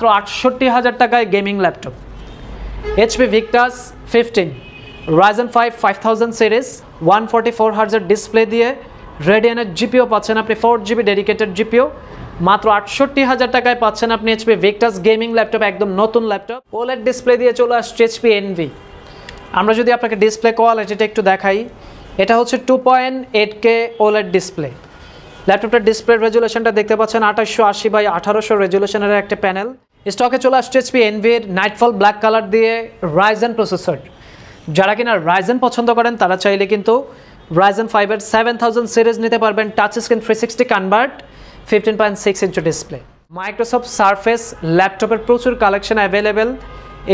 মাত্র আটষট্টি হাজার টাকায় gaming laptop. HP Victus fifteen Ryzen five five thousand series one forty four হার্জের display দিয়ে রেডিয়ানের জিপিও পাচ্ছেন আপনি ফোর জিবি ডেডিকেটেড জিপিও মাত্র আটষট্টি হাজার টাকায় পাচ্ছেন আপনি এইচপি ভিক্টাস গেমিং ল্যাপটপ একদম নতুন ল্যাপটপ ওলেড ডিসপ্লে দিয়ে চলে আসছে এইচপি এনভি আমরা যদি আপনাকে ডিসপ্লে কোয়ালিটিটা একটু দেখাই, এটা হচ্ছে two point eight K OLED display ল্যাপটপটার display রেজুলেশনটা দেখতে পাচ্ছেন আঠাশশো আশি বাই আঠারোশো রেজুলেশনের একটা প্যানেল স্টকে চলে আসছে এইচপি এনভির নাইটফল ব্ল্যাক কালার দিয়ে রাইজেন প্রসেসর যারা কিনা রাইজেন পছন্দ করেন, তারা চাইলে কিন্তু রাইজেন ফাইভের সেভেন থাউজেন্ড সিরিজ নিতে পারবেন touch screen three sixty convert fifteen point six inch display Microsoft Surface ল্যাপটপের প্রচুর collection available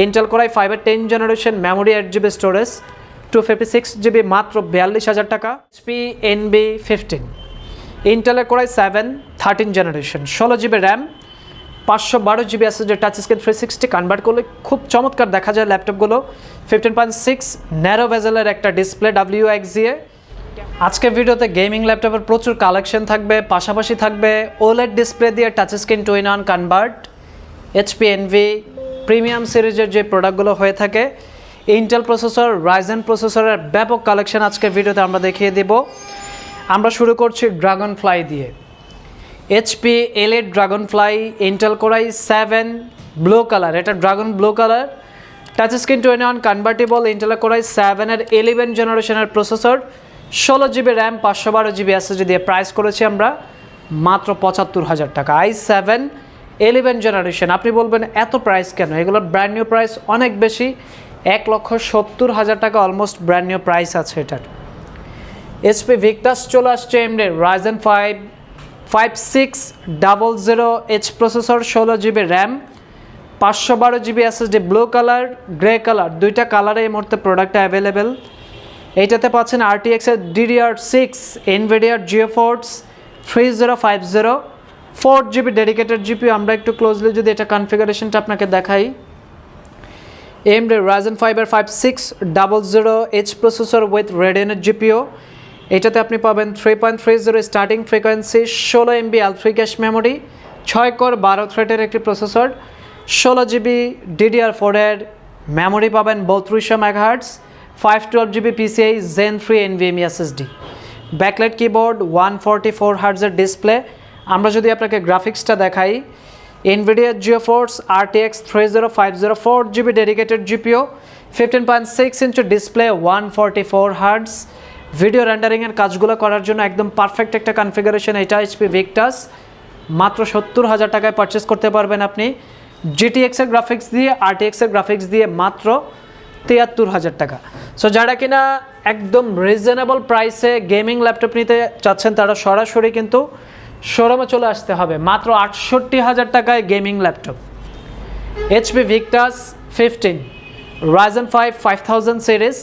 Intel Core i ফাইভের ten generation memory eight GB storage two fifty six GB মাত্র বিয়াল্লিশ হাজার টাকা। এইচপি এনবি ফিফটিন ইন্টেলের Core i seven thirteen generation ষোলো GB RAM পাঁচশো বারো জিবি যে touch screen three sixty convert করলে খুব চমৎকার দেখা যায় ল্যাপটপগুলো ফিফটিন পয়েন্ট সিক্স ন্যারো ভেজেলের একটা ডিসপ্লে ডাব্লিউ এক্স দিয়ে আজকের ভিডিওতে গেমিং ল্যাপটপের প্রচুর কালেকশন থাকবে, পাশাপাশি থাকবে ওলেড ডিসপ্লে দিয়ে touch screen two in one convert HP Envy premium সিরিজের যে প্রোডাক্টগুলো হয়ে থাকে। ইন্টেল প্রসেসর রাইজেন প্রসেসরের ব্যাপক কালেকশন আজকের ভিডিওতে আমরা দেখিয়ে দেব। আমরা শুরু করছি ড্রাগন ফ্লাই দিয়ে। HP Elite Dragonfly Intel Core i seven blue colour এটা dragon blue colour touch screen twenty one convertible Intel Core i সেভেনের ইলেভেন জেনারেশনের প্রসেসর ষোলো জিবি র্যাম পাঁচশো বারো জিবি এসএসডি দিয়ে প্রাইস করেছি আমরা মাত্র পঁচাত্তর হাজার টাকা। আই সেভেন ইলেভেন জেনারেশন আপনি বলবেন এত প্রাইস কেন? এগুলোর ব্র্যান্ড নিউ প্রাইস অনেক বেশি, এক লক্ষ সত্তর হাজার টাকা অলমোস্ট ব্র্যান্ড নিউ প্রাইস আছে এটার। এসপি ভিক্টাস চলে আসছে AMD Ryzen five five six double zero H processor ষোলো জিবি র্যাম পাঁচশো বারো GB SSD blue colour grey colour দুইটা কালারে এই মুহূর্তে প্রোডাক্ট অ্যাভেলেবেল এইটাতে পাচ্ছেন আরটিএক্স এর DDR six Nvidia GeForce three zero five zero four GB dedicated GPU আমরা একটু ক্লোজলি যদি এটা কনফিগারেশনটা আপনাকে দেখাই। AMD Ryzen five five six double zero H processor with রেডিয়নের GPU এটাতে আপনি পাবেন three point three zero starting frequency ষোলো MB L three cache memory ছয় কর বারো থ্রেটের একটি প্রসেসর ষোলো জিবি ডিডিআর ফোরের মেমোরি পাবেন বত্রিশশো megahertz five twelve GB PCIe gen three NVMe SSD backlight keyboard one forty four হার্টসের display আমরা যদি আপনাকে গ্রাফিক্সটা দেখাই, NVIDIA GeForce RTX 3050 4GB dedicated GPU 15.6 inch display one forty four hertz video রেন্ডারিংয়ের কাজগুলো করার জন্য একদম পারফেক্ট একটা কনফিগারেশন এটা এইচপি ভিক্টাস মাত্র সত্তর হাজার টাকায় পারচেস করতে পারবেন আপনি। এর গ্রাফিক্স দিয়ে এর গ্রাফিক্স দিয়ে মাত্র তিয়াত্তর হাজার টাকা। সো যারা কিনা একদম রিজনেবল প্রাইসে গেমিং ল্যাপটপ নিতে চাচ্ছেন, তারা সরাসরি কিন্তু শোরুমে চলে আসতে হবে। মাত্র আটষট্টি হাজার টাকায় gaming laptop HP Victus fifteen Ryzen five five thousand series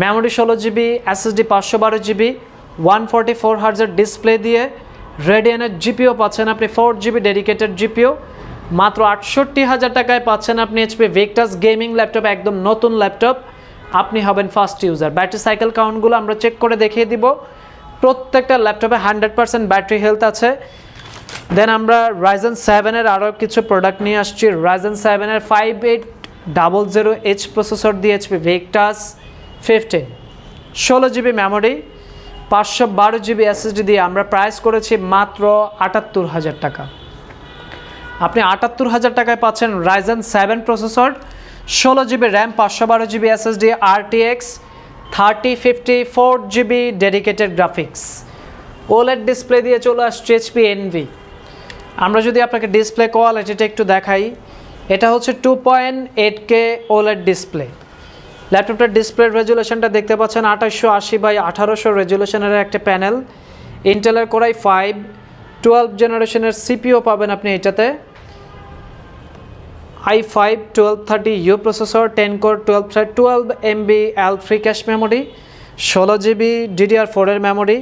memory ষোলো জিবি এসএসডি পাঁচশো বারো জিবি ওয়ান ফোরটি ফোর হার্জের ডিসপ্লে দিয়ে রেডিয়ানের জিপিও পাচ্ছেন আপনি ফোর জিবি ডেডিকেটেড জিপিও মাত্র আটষট্টি হাজার টাকায় পাচ্ছেন আপনি এইচপি ভিক্টাস গেমিং ল্যাপটপ একদম নতুন ল্যাপটপ আপনি হবেন ফার্স্ট ইউজার ব্যাটারি সাইকেল কাউন্টগুলো আমরা চেক করে দেখিয়ে দিব। প্রত্যেকটা ল্যাপটপে হান্ড্রেড পার্সেন্ট ব্যাটারি হেলথ আছে। দেন আমরা রাইজেন সেভেনের আরও কিছু প্রোডাক্ট নিয়ে আসছি। রাইজেন সেভেনের five eight double zero H processor দিয়ে এইচপি ভিক্টাস ফিফটিন ষোলো জিবি মেমোরি পাঁচশো বারো জিবি এসএসডি দিয়ে আমরা প্রাইস করেছি মাত্র আটাত্তর হাজার টাকা। আপনি আটাত্তর হাজার টাকায় পাচ্ছেন রাইজেন সেভেন প্রসেসর ষোলো জিবি র্যাম পাঁচশো বারো GB SSD RTX thirty fifty four GB dedicated graphics OLED display দিয়ে চলে আসছে এইচপি এনভি আমরা যদি আপনাকে ডিসপ্লে কোয়ালিটিটা একটু দেখাই, এটা হচ্ছে two point eight K OLED display ল্যাপটপটার display রেজুলেশনটা দেখতে পাচ্ছেন আঠাশশো আশি বাই আঠারোশো রেজুলেশনের একটা প্যানেল। ইন্টেলের কোরাই ফাইভ টুয়েলভ জেনারেশনের সিপিও পাবেন আপনি এটাতে। I five twelve thirty U processor ten core twelve twelve MB L three cache memory ষোলো জিবি ডিডিআর ফোরের মেমোরি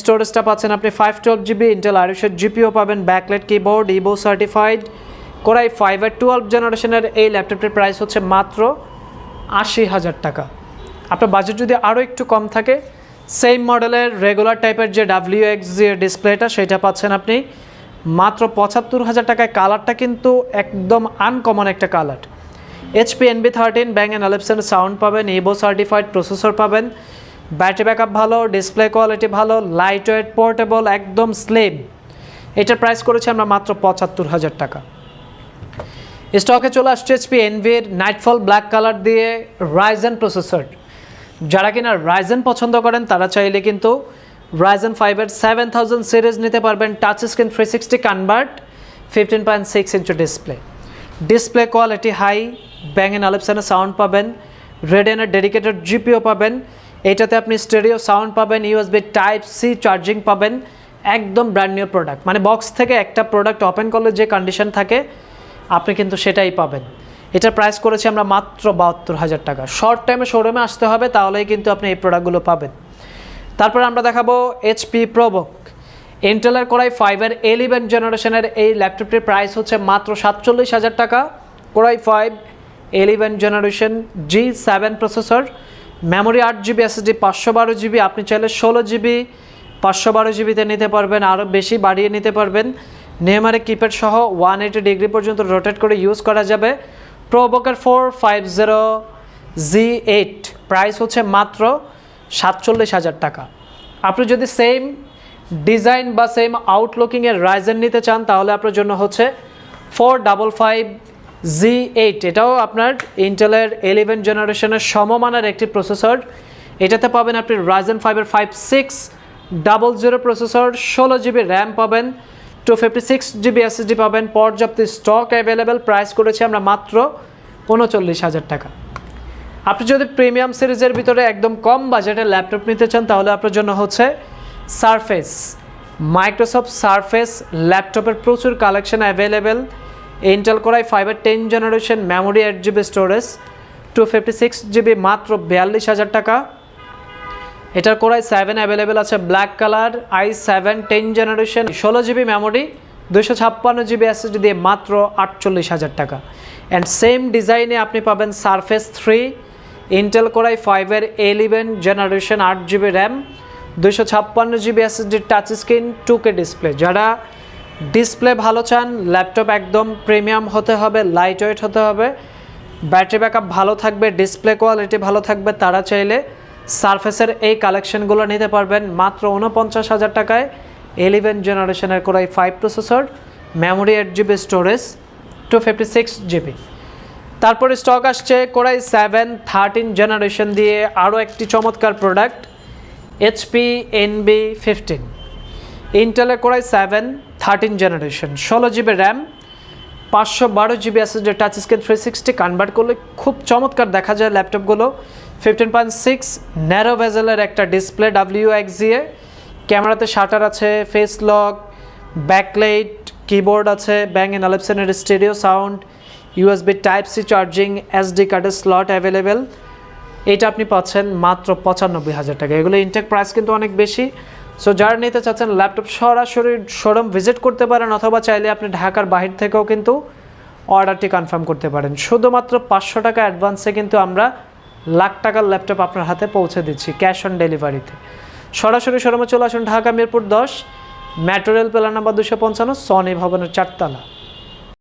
স্টোরেজটা পাচ্ছেন আপনি ফাইভ টুয়েলভ জিবি ইন্টেল আইরিশের জিপিও পাবেন backlight keyboard Evo certified Core i five R twelve জেনারেশনের এই ল্যাপটপটির price হচ্ছে মাত্র আশি হাজার টাকা। আপনার বাজেট যদি আরও একটু কম থাকে সেম মডেলের রেগুলার টাইপের যে ডাব্লিউ এক্স যে ডিসপ্লেটা সেটা পাচ্ছেন আপনি মাত্র পঁচাত্তর হাজার টাকায়। কালারটা কিন্তু একদম আনকমন একটা colour HP Envy thirteen Bang and Olufsen sound পাবেন ইভো সার্টিফাইড প্রসেসর পাবেন। ব্যাটারি ব্যাকআপ ভালো ডিসপ্লে কোয়ালিটি ভালো লাইট ওয়েট পোর্টেবল একদম স্লিম এটার প্রাইস করেছি আমরা মাত্র পঁচাত্তর হাজার টাকা। স্টকে চলে আসছে এইচপি, এনভির, নাইটফল, ব্ল্যাক কালার দিয়ে রাইজেন প্রসেসর যারা কিনা রাইজেন পছন্দ করেন, তারা চাইলে কিন্তু রাইজেন ফাইভের সেভেন থাউজেন্ড সিরিজ নিতে পারবেন। Touch screen three sixty convert fifteen point six inch display display quality high Bang and আলেপসানের sound পাবেন রেডিয়ানের ডেডিকেটেড জিপিও পাবেন। এটাতে আপনি স্টেরিও সাউন্ড পাবেন ইউএসবি টাইপ সি চার্জিং পাবেন। একদম ব্র্যান্ড নিউ প্রোডাক্ট মানে বক্স থেকে একটা প্রোডাক্ট ওপেন করলে যে কন্ডিশন থাকে আপনি কিন্তু সেটাই পাবেন। এটার প্রাইস করেছি আমরা মাত্র বাহাত্তর হাজার টাকা। শর্ট টাইমে শোরুমে আসতে হবে, তাহলেই কিন্তু আপনি এই প্রোডাক্টগুলো পাবেন। তারপর আমরা দেখাবো এইচপি প্রোবক ইন্টেলের কোরাই ফাইভের এলিভেন জেনারেশনের এই ল্যাপটপটির প্রাইস হচ্ছে মাত্র সাতচল্লিশ হাজার টাকা। Core i five eleven generation G seven processor memory আট জিবি এসএসডি পাঁচশো বারো জিবি আপনি চাইলে ষোলো জিবি পাঁচশো বারো জিবিতে নিতে পারবেন আরও বেশি বাড়িয়ে নিতে পারবেন। নেমারে কিপ্যাড সহ ওয়ান এইটি ডিগ্রি পর্যন্ত রোটেট করে ইউজ করা যাবে। প্রোবকের four five zero G eight price হচ্ছে মাত্র সাতচল্লিশ হাজার টাকা। আপনি যদি সেম ডিজাইন বা সেম আউটলুকিংয়ের রাইজেন নিতে চান, তাহলে আপনার জন্য হচ্ছে four double five G eight এটাও আপনার ইন্টেলের ইলেভেন জেনারেশনের সমমানের একটি প্রসেসর এটাতে পাবেন আপনি রাইজেন ফাইভের five six double zero processor ষোলো জিবি র্যাম পাবেন। Two fifty six GB SSD পাবেন, পর্যাপ্ত স্টক অ্যাভেলেবেল প্রাইস করেছি আমরা মাত্র উনচল্লিশ হাজার টাকা। আপনি যদি প্রিমিয়াম সিরিজের ভিতরে একদম কম বাজেটের ল্যাপটপ নিতে চান, তাহলে আপনার জন্য হচ্ছে সারফেস মাইক্রোসফট সারফেস ল্যাপটপের প্রচুর collection available Intel Core i ফাইভের ten generation memory eight GB storage two fifty six GB মাত্র বিয়াল্লিশ হাজার টাকা। এটার কোরাই সেভেন অ্যাভেলেবেল আছে black colour i seven ten generation ষোলো জিবি মেমোরি দুশো ছাপ্পান্ন জিবি এসএসডি দিয়ে মাত্র আটচল্লিশ হাজার টাকা। অ্যান্ড সেম ডিজাইনে আপনি পাবেন Surface three Intel Core i ফাইভের এলিভেন জেনারেশন আট জিবি র্যাম দুশো ছাপ্পান্ন GB SSD touch screen two K display যারা ডিসপ্লে ভালো চান ল্যাপটপ একদম প্রিমিয়াম হতে হবে লাইট ওয়েট হতে হবে ব্যাটারি ব্যাকআপ ভালো থাকবে ডিসপ্লে কোয়ালিটি ভালো থাকবে, তারা চাইলে সারফেসের এই কালেকশনগুলো নিতে পারবেন মাত্র উনপঞ্চাশ হাজার টাকায় এলিভেন জেনারেশনের Core i five processor memory eight GB storage two fifty six GB তারপরে স্টক আসছে Core i seven thirteen generation দিয়ে আরও একটি চমৎকার প্রোডাক্ট এইচপি এনবি ফিফটিন ইন্টেলের Core i seven thirteen generation ষোলো জিবি র্যাম পাঁচশো বারো GB SSD touch screen three sixty convert করলে খুব চমৎকার দেখা যায় ল্যাপটপগুলো ফিফটিন পয়েন্ট সিক্স ন্যারো ভেজেলের একটা ডিসপ্লে ডাব্লিউ এক্স দিয়ে ক্যামেরাতে শাটার আছে ফেস লক ব্যাকলাইট কিবোর্ড আছে Bang and আলেপসেনের stereo sound USB type C charging SD কার্ডের স্লট অ্যাভেলেবেল এটা আপনি পাচ্ছেন মাত্র পঁচানব্বই হাজার টাকা। এগুলো ইনটেক প্রাইস কিন্তু অনেক বেশি। সো যারা নিতে চাচ্ছেন ল্যাপটপ সরাসরি শোরুম ভিজিট করতে পারেন, অথবা চাইলে আপনি ঢাকার বাহির থেকেও কিন্তু অর্ডারটি কনফার্ম করতে পারেন। শুধুমাত্র পাঁচশো টাকা অ্যাডভান্সে কিন্তু আমরা লাখ টাকার ল্যাপটপ আপনার হাতে পৌঁছে দিচ্ছি ক্যাশ অন ডেলিভারিতে সরাসরি শোরুমে চলে আসুন, ঢাকা মিরপুর দশ ম্যাটোরিয়াল প্লান নাম্বার দুশো পঞ্চান্ন সনি ভবনের চারতলা।